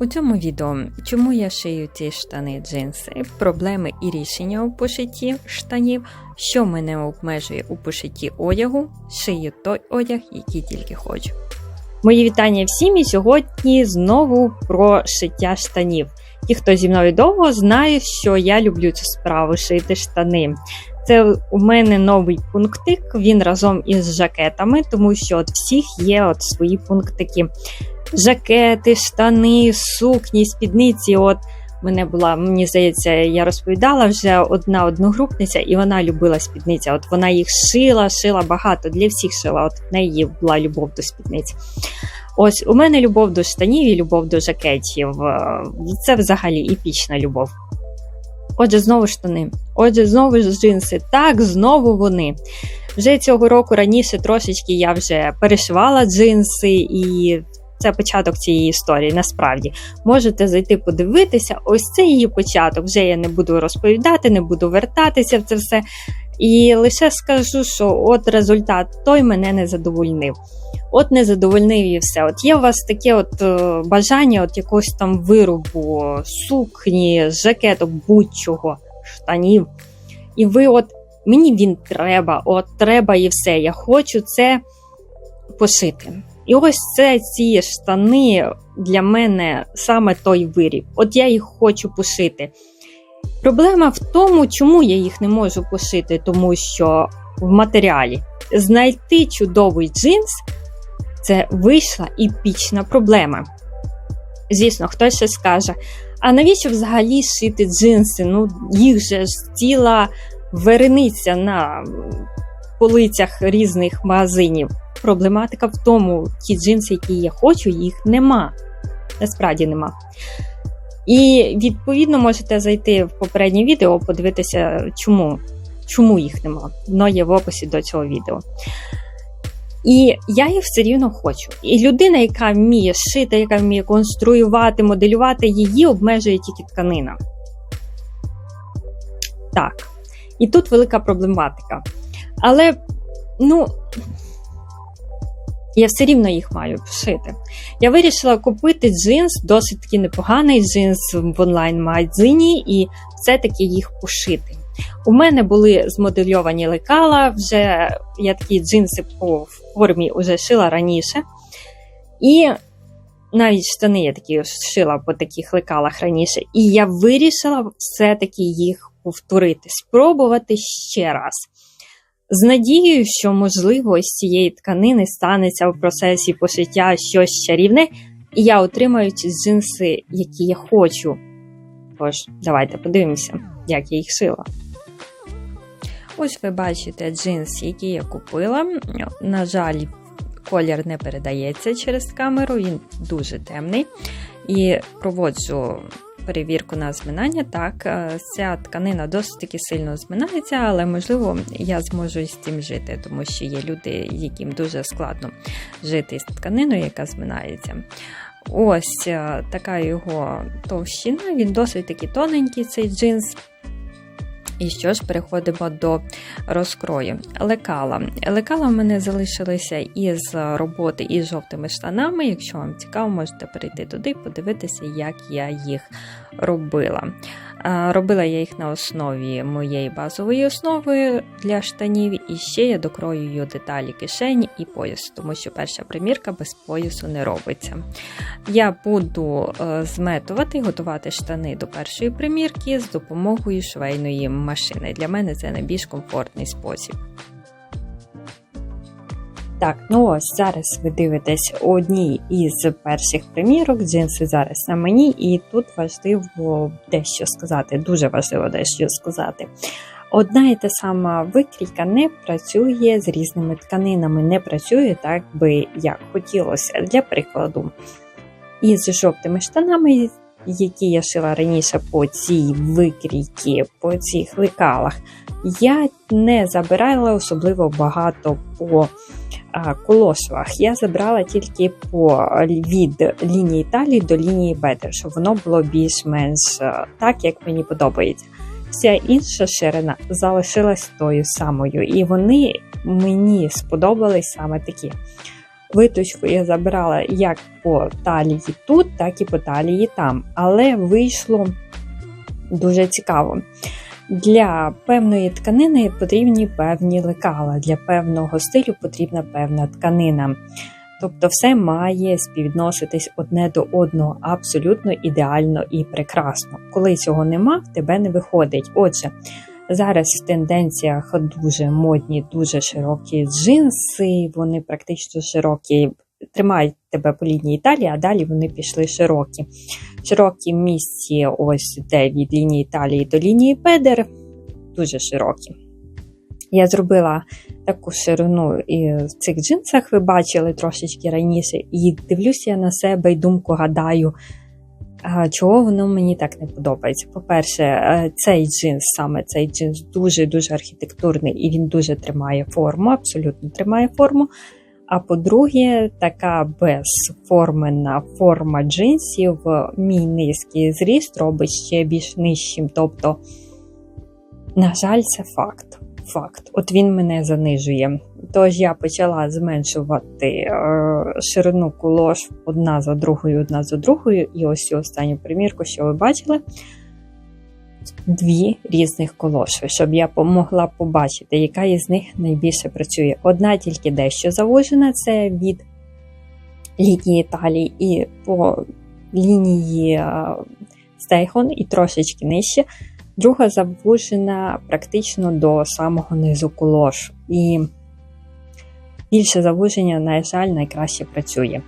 У цьому відео чому я шию ці штани джинси, проблеми і рішення у пошитті штанів, що мене обмежує у пошитті одягу, шию той одяг, який тільки хочу. Мої вітання всім і сьогодні знову про шиття штанів. Ті, хто зі мною довго, знають, що я люблю цю справу шити штани. Це у мене новий пунктик, він разом із жакетами, тому що от всіх є от свої пунктики. Жакети, штани, сукні, спідниці. От мене була, мені здається, я розповідала вже одна одногрупниця, і вона любила спідниці. От вона їх шила, шила багато, для всіх шила. От в неї була любов до спідниць. Ось у мене любов до штанів і любов до жакетів. Це взагалі епічна любов. Отже, знову штани. Отже, знову ж джинси. Так, знову вони. Вже цього року раніше трошечки я вже перешивала джинси, і це початок цієї історії. Насправді можете зайти подивитися. Ось це її початок. Вже я не буду розповідати, не буду вертатися в це все. І лише скажу, що от результат той мене не задовольнив. От не задовольнив і все. От є у вас таке от е, бажання от якогось там виробу, сукні, жакеток, будь-чого, штанів. І ви от мені він треба, от треба і все. Я хочу це пошити. І ось це ці штани для мене саме той виріб. От я їх хочу пошити. Проблема в тому, чому я їх не можу пошити, тому що в матеріалі знайти чудовий джинс це вийшла епічна проблема. Звісно, хтось ще скаже: а навіщо взагалі шити джинси? Ну, їх же ж ціла верениця на полицях різних магазинів. Проблематика в тому, ті джинси, які я хочу, їх нема. Насправді нема. І відповідно можете зайти в попереднє відео, подивитися, чому чому їх нема. Воно є в описі до цього відео. І я їх все рівно хочу. І людина, яка вміє шити, яка вміє конструювати, моделювати, її обмежує тільки тканина. Так. І тут велика проблематика. Але, ну, я все рівно їх маю пошити. Я вирішила купити джинс, досить таки непоганий джинс в онлайн-магазині, і все-таки їх пошити. У мене були змодельовані лекала, вже я такі джинси по формі вже шила раніше. І навіть штани я такі шила по таких лекалах раніше. І я вирішила все-таки їх повторити, спробувати ще раз. З надією, що, можливо, з цієї тканини станеться в процесі пошиття щось чарівне, і я отримаю ці джинси, які я хочу. Тож, давайте подивимося, як я їх шила. Ось ви бачите джинс, який я купила. На жаль, колір не передається через камеру, він дуже темний. І проводжу перевірку на зминання. Так, ця тканина досить таки сильно зминається, але можливо я зможу з цим жити, тому що є люди, яким дуже складно жити з тканиною, яка зминається. Ось така його товщина, він досить таки тоненький, цей джинс. І що ж, переходимо до розкрою. Лекала. Лекала в мене залишилися із роботи із жовтими штанами. Якщо вам цікаво, можете перейти туди і подивитися, як я їх робила. Робила я їх на основі моєї базової основи для штанів, і ще я докроюю деталі кишені і пояс, тому що перша примірка без поясу не робиться. Я буду зметувати готувати штани до першої примірки з допомогою швейної машини. Для мене це найбільш комфортний спосіб. Так, ну ось зараз ви дивитесь одні із перших примірок, джинси зараз на мені, і тут важливо дещо сказати, дуже важливо дещо сказати. Одна і та сама викрійка не працює з різними тканинами, не працює так би як хотілося. Для прикладу, із жовтими штанами, які я шила раніше по цій викрійці, по цих лекалах, я не забирала особливо багато по колошвах. Я забрала тільки по від лінії талії до лінії бедер, щоб воно було більш-менш так, як мені подобається. Вся інша ширина залишилась тою самою, і вони мені сподобались саме такі. Виточку я забирала як по талії тут, так і по талії там. Але вийшло дуже цікаво. Для певної тканини потрібні певні лекала, для певного стилю потрібна певна тканина. Тобто все має співвідноситись одне до одного абсолютно ідеально і прекрасно. Коли цього нема, в тебе не виходить. Отже, зараз в тенденціях дуже модні, дуже широкі джинси, вони практично широкі, тримають тебе по лінії талії, а далі вони пішли широкі. Широкі місці, ось де від лінії талії до лінії бедер, дуже широкі. Я зробила таку ширину і в цих джинсах, ви бачили трошечки раніше, і дивлюся я на себе і думку гадаю, чого воно мені так не подобається. По-перше, е, цей джинс, саме цей джинс, дуже-дуже архітектурний і він дуже тримає форму, абсолютно тримає форму. А по-друге, така безформена форма джинсів, мій низький зріст робить ще більш нижчим. Тобто, на жаль, це факт факт. От він мене занижує. Тож я почала зменшувати е, ширину кулош одна за другою, одна за другою. І ось цю останню примірку, що ви бачили, дві різних колоші, щоб я могла побачити, яка із них найбільше працює. Одна тільки дещо завужена, це від лінії талії і по лінії стейхон, і трошечки нижче друга завужена практично до самого низу колош. І більше завуження, на жаль, найкраще працює.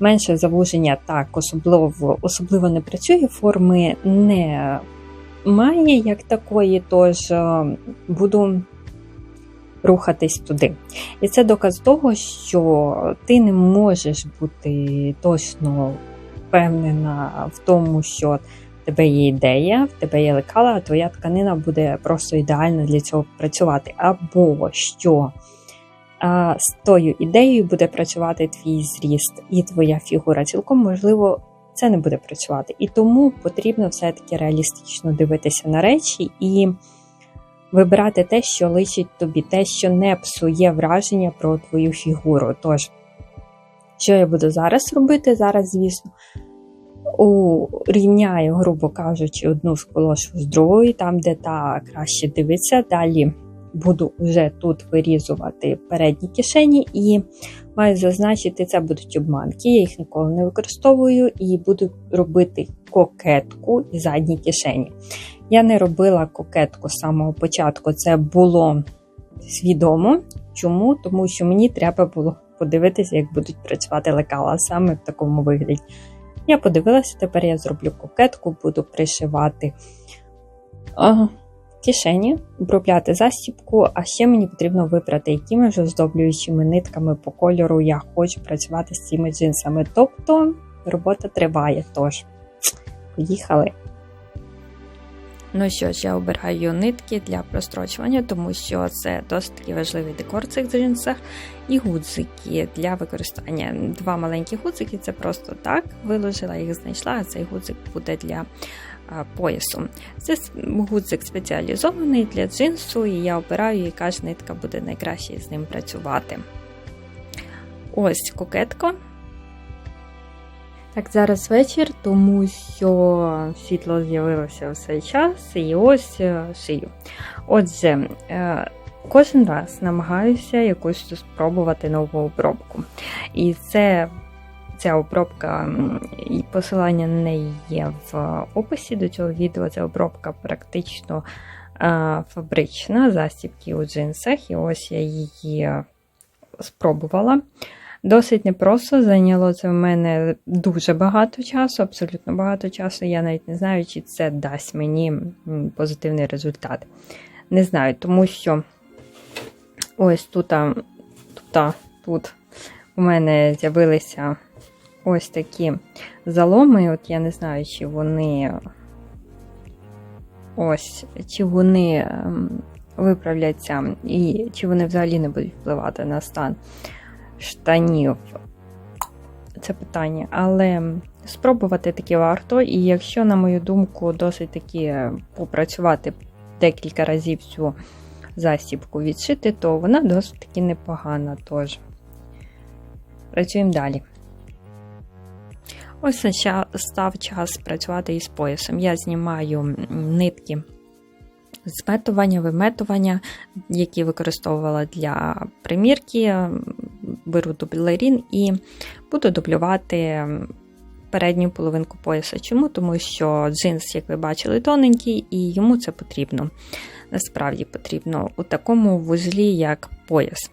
Менше завуження так особливо особливо не працює, форми не має як такої, тож е, буду рухатись туди. І це доказ того, що ти не можеш бути точно впевнена в тому, що в тебе є ідея, в тебе є лекала, твоя тканина буде просто ідеально для цього працювати. Або що а, з тою ідеєю буде працювати твій зріст і твоя фігура. Цілком можливо, це не буде працювати. І тому потрібно все-таки реалістично дивитися на речі і вибирати те, що личить тобі, те, що не псує враження про твою фігуру. Тож, що я буду зараз робити? Зараз, звісно урівняю, грубо кажучи, одну сколошу з другою, там, де та краще дивиться. Далі буду вже тут вирізувати передні кишені і маю зазначити, це будуть обманки. Я їх ніколи не використовую і буду робити кокетку і задні кишені. Я не робила кокетку з самого початку, це було свідомо. Чому? Тому що мені треба було подивитися, як будуть працювати лекала саме в такому вигляді. Я подивилася, тепер я зроблю кокетку, буду пришивати а, кишені, обробляти застібку, а ще мені потрібно вибрати, якими ж оздоблюючими нитками по кольору я хочу працювати з цими джинсами. Тобто робота триває. Тож, поїхали! Ну що ж, я обираю нитки для прострочування, тому що це досить таки важливий декор в цих джинсах. І гудзики для використання. Два маленькі гудзики це просто так. Виложила їх, знайшла, а цей гудзик буде для поясу. Це гудзик спеціалізований для джинсу, і я обираю, яка ж нитка буде найкраще з ним працювати. Ось кокетка. Так, зараз вечір, тому що світло з'явилося в цей час і ось е, шию. Отже, е, кожен раз намагаюся якось спробувати нову обробку. І це ця обробка і посилання на неї є в описі до цього відео. Ця обробка практично е, фабрична, застібки у джинсах, і ось я її спробувала. Досить непросто, зайняло це в мене дуже багато часу, абсолютно багато часу. Я навіть не знаю, чи це дасть мені позитивний результат. Не знаю, тому що ось тут, тут, тут у мене з'явилися ось такі заломи. От я не знаю, чи вони ось, чи вони виправляться, і чи вони взагалі не будуть впливати на стан штанів. Це питання, але спробувати таки варто, і якщо, на мою думку, досить таки попрацювати декілька разів цю засібку відшити, то вона досить таки непогана. Тож, Працюємо далі. Ось став час працювати із поясом. Я знімаю нитки зметування, виметування, які використовувала для примірки. Беру дублерін і буду дублювати передню половинку пояса. Чому? Тому що джинс, як ви бачили, тоненький, і йому це потрібно. Насправді потрібно у такому вузлі, як пояс.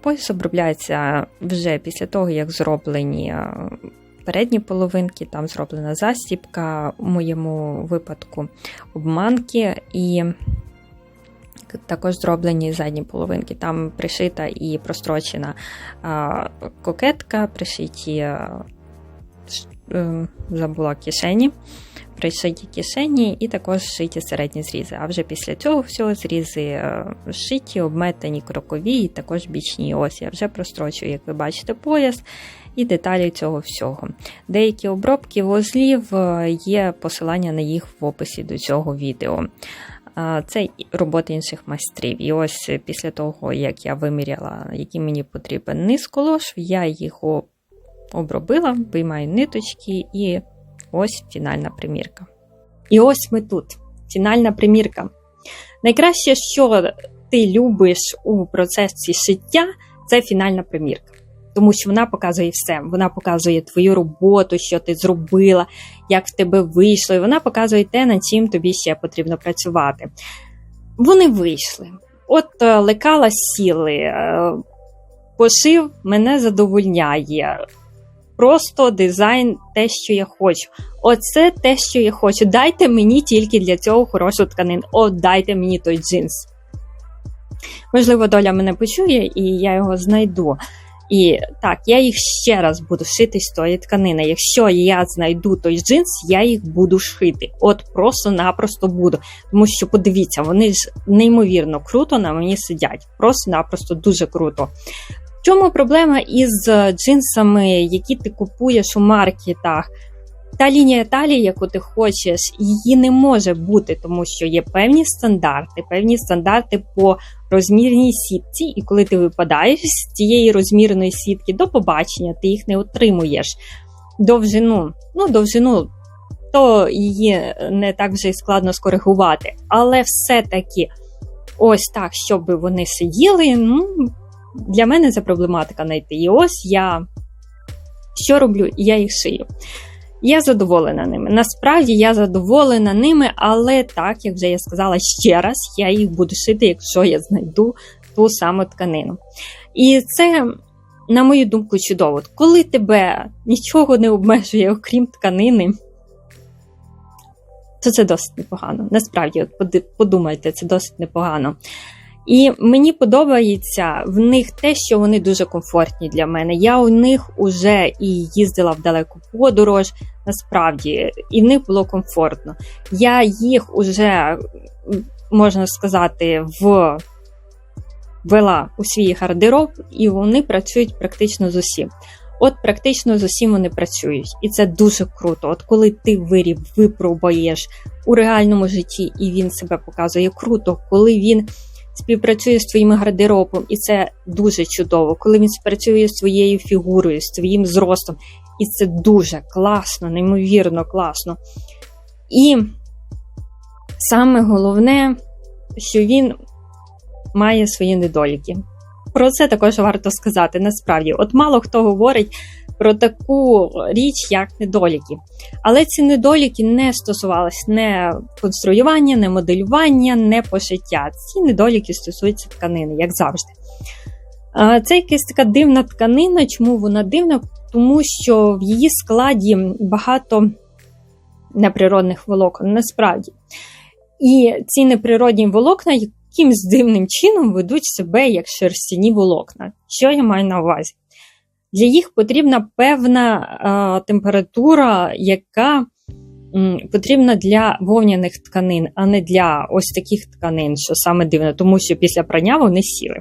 Пояс обробляється вже після того, як зроблені передні половинки, там зроблена застіпка, у моєму випадку обманки і також зроблені задні половинки. Там пришита і прострочена кокетка, пришиті ем, забула кишені. Пришиті кишені і також шиті середні зрізи. А вже після цього всього зрізи е, шиті, обметані крокові, і також бічні ось. Я вже прострочую, як ви бачите, пояс і деталі цього всього. Деякі обробки вузлів е, є посилання на їх в описі до цього відео. Це роботи інших майстрів. І ось після того, як я виміряла, який мені потрібен низ колош, я їх обробила, виймаю ниточки, і ось фінальна примірка. І ось ми тут. Фінальна примірка. Найкраще, що ти любиш у процесі шиття, це фінальна примірка тому що вона показує все. Вона показує твою роботу, що ти зробила, як в тебе вийшло, і вона показує те, над чим тобі ще потрібно працювати. Вони вийшли. От е, лекала сіли, е, пошив мене задовольняє. Просто дизайн, те, що я хочу. Оце те, що я хочу. Дайте мені тільки для цього хорошу тканину. О, дайте мені той джинс. Можливо, доля мене почує, і я його знайду. І так, я їх ще раз буду шити з тої тканини. Якщо я знайду той джинс, я їх буду шити. От просто-напросто буду. Тому що, подивіться, вони ж неймовірно круто на мені сидять. Просто-напросто дуже круто. В чому проблема із джинсами, які ти купуєш у маркетах? Та лінія талії, яку ти хочеш, її не може бути, тому що є певні стандарти, певні стандарти по розмірній сітці, і коли ти випадаєш з цієї розмірної сітки до побачення, ти їх не отримуєш. Довжину, ну, довжину, то її не так вже складно скоригувати. Але все-таки ось так, щоб вони сиділи, ну, для мене це проблематика знайти. І ось я що роблю? Я їх шию. Я задоволена ними. Насправді я задоволена ними, але так, як вже я сказала ще раз, я їх буду шити, якщо я знайду ту саму тканину. І це, на мою думку, чудово. Коли тебе нічого не обмежує, окрім тканини, то це досить непогано. Насправді, от подумайте, це досить непогано. І мені подобається в них те, що вони дуже комфортні для мене. Я у них уже і їздила в далеку подорож, насправді, і в них було комфортно. Я їх уже, можна сказати, в вела у свій гардероб, і вони працюють практично з усім. От практично з усім вони працюють, і це дуже круто. От коли ти виріб випробуєш у реальному житті, і він себе показує круто, коли він співпрацює з твоїм гардеробом, і це дуже чудово, коли він співпрацює з твоєю фігурою, з твоїм зростом. І це дуже класно, неймовірно класно. І саме головне, що він має свої недоліки. Про це також варто сказати. Насправді, от мало хто говорить про таку річ, як недоліки. Але ці недоліки не стосувалися не конструювання, не моделювання, не пошиття. Ці недоліки стосуються тканини, як завжди. Це якась така дивна тканина. Чому вона дивна? Тому що в її складі багато неприродних волокон, насправді. І ці неприродні волокна якимсь дивним чином ведуть себе як шерстяні волокна. Що я маю на увазі? Для їх потрібна певна е, температура, яка м, потрібна для вовняних тканин, а не для ось таких тканин, що саме дивно, тому що після прання вони сіли.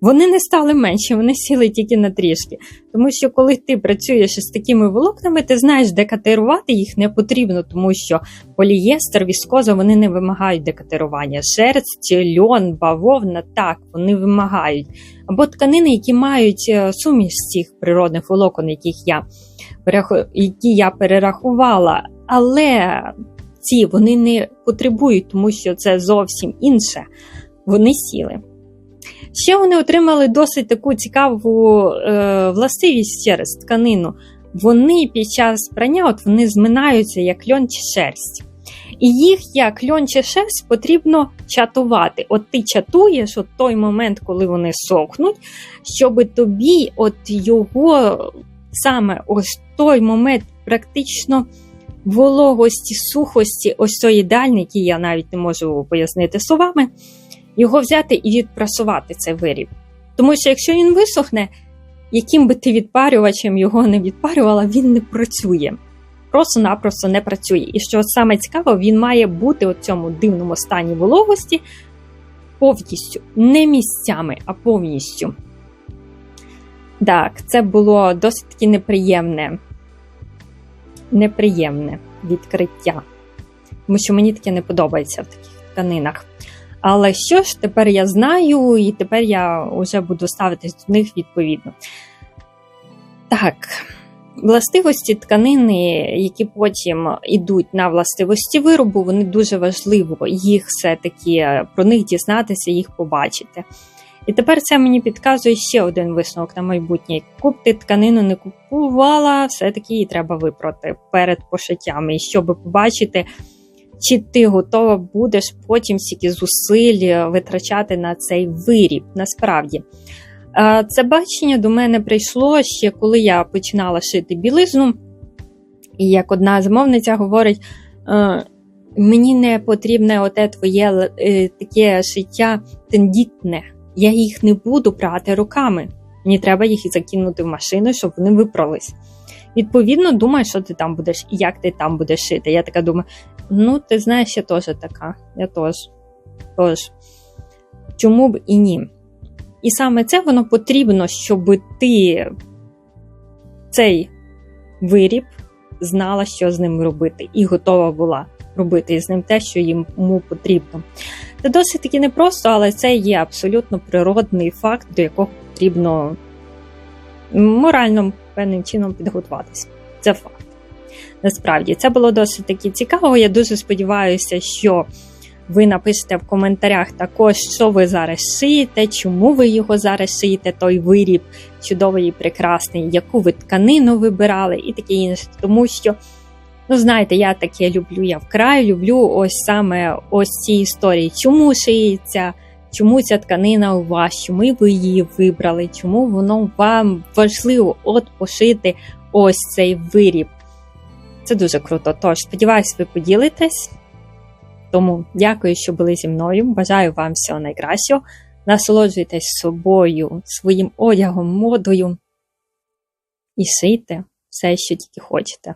Вони не стали менші, вони сіли тільки на трішки. Тому що коли ти працюєш із такими волокнами, ти знаєш, декатерувати їх не потрібно, тому що полієстер, віскоза вони не вимагають декатерування. Шерсть, льон, бавовна так, вони вимагають. Або тканини, які мають е, суміш цих природних волокон, яких я які я перерахувала, але ці вони не потребують, тому що це зовсім інше. Вони сіли. Ще вони отримали досить таку цікаву е, властивість через тканину. Вони під час прання от вони зминаються як льон чи шерсть. І їх, як льон чи шерсть, потрібно чатувати. От ти чатуєш от той момент, коли вони сохнуть, щоб тобі от його саме ось той момент практично вологості, сухості, ось той ідеальний, який я навіть не можу пояснити словами його взяти і відпрасувати цей виріб. Тому що якщо він висохне, яким би ти відпарювачем його не відпарювала, він не працює. Просто-напросто не працює. І що саме цікаво, він має бути у цьому дивному стані вологості повністю, не місцями, а повністю. Так, це було досить таки неприємне, неприємне відкриття. Тому що мені таке не подобається в таких тканинах. Але що ж, тепер я знаю, і тепер я вже буду ставитись до них відповідно. Так, властивості тканини, які потім йдуть на властивості виробу, вони дуже важливо їх все-таки про них дізнатися, їх побачити. І тепер це мені підказує ще один висновок на майбутнє. Куп ти тканину не купувала, все-таки її треба випроти перед пошиттями, і щоб побачити чи ти готова будеш потім стільки зусиль витрачати на цей виріб. Насправді. Це бачення до мене прийшло ще коли я починала шити білизну. І як одна замовниця говорить, мені не потрібне оте твоє е, таке шиття тендітне. Я їх не буду брати руками. Мені треба їх закинути в машину, щоб вони випрались. Відповідно, думаю, що ти там будеш і як ти там будеш шити. Я така думаю, ну, ти знаєш, я теж така. Я теж. Тож, чому б і ні? І саме це воно потрібно, щоб ти цей виріб знала, що з ним робити, і готова була робити з ним те, що йому потрібно. Це досить таки непросто, але це є абсолютно природний факт, до якого потрібно морально певним чином підготуватися. Це факт. Насправді це було досить таки цікаво. Я дуже сподіваюся, що ви напишете в коментарях також, що ви зараз шиєте, чому ви його зараз шиєте, той виріб чудовий і прекрасний, яку ви тканину вибирали, і таке інше. Тому що, ну знаєте, я таке люблю, я вкрай люблю ось саме ось ці історії, чому шиється. Чому ця тканина у вас, чому ви її вибрали, чому воно вам важливо от пошити ось цей виріб. Це дуже круто. Тож, сподіваюсь, ви поділитесь. Тому дякую, що були зі мною. Бажаю вам всього найкращого. Насолоджуйтесь собою, своїм одягом, модою і шийте все, що тільки хочете.